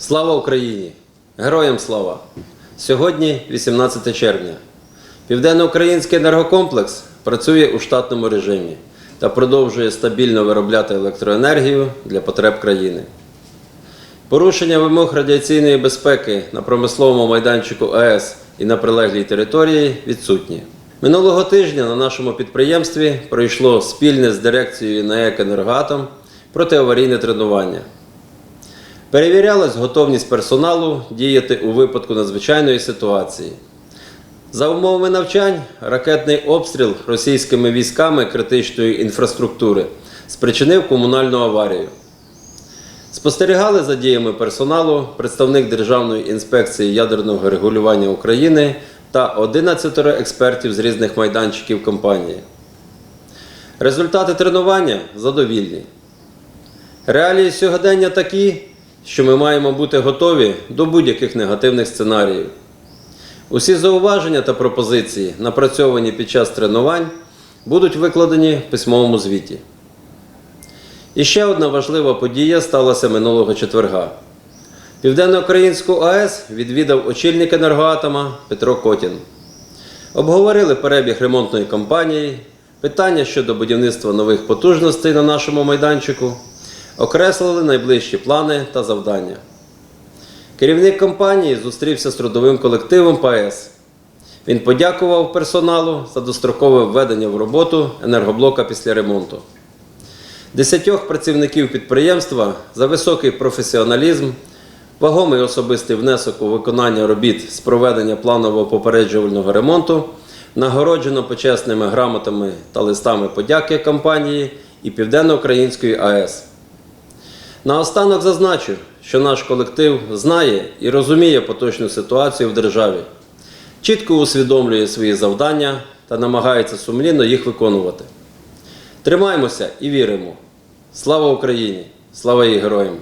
Слава Україні! Героям слава! Сьогодні 18 червня. Південноукраїнський енергокомплекс працює у штатному режимі та продовжує стабільно виробляти електроенергію для потреб країни. Порушення вимог радіаційної безпеки на промисловому майданчику АЕС і на прилеглій території відсутні. Минулого тижня на нашому підприємстві пройшло спільне з дирекцією НАЕК «Енергоатом» протиаварійне тренування. Перевірялась готовність персоналу діяти у випадку надзвичайної ситуації. За умовами навчань, ракетний обстріл російськими військами критичної інфраструктури спричинив комунальну аварію. Спостерігали за діями персоналу представник Державної інспекції ядерного регулювання України та 11 експертів з різних майданчиків компанії. Результати тренування задовільні. Реалії сьогодення такі, що ми маємо бути готові до будь-яких негативних сценаріїв. Усі зауваження та пропозиції, напрацьовані під час тренувань, будуть викладені в письмовому звіті. І ще одна важлива подія сталася минулого четверга. Південноукраїнську АЕС відвідав очільник енергоатома Петро Котін. Обговорили перебіг ремонтної кампанії, питання щодо будівництва нових потужностей на нашому майданчику, окреслили найближчі плани та завдання. Керівник компанії зустрівся з трудовим колективом ПАЕС. Він подякував персоналу за дострокове введення в роботу енергоблока після ремонту. Десятьох працівників підприємства за високий професіоналізм, вагомий особистий внесок у виконання робіт з проведення планового попереджувального ремонту, нагороджено почесними грамотами та листами подяки компанії і Південно-Української АЕС. Наостанок зазначу, що наш колектив знає і розуміє поточну ситуацію в державі, чітко усвідомлює свої завдання та намагається сумлінно їх виконувати. Тримаємося і віримо. Слава Україні! Слава її героям!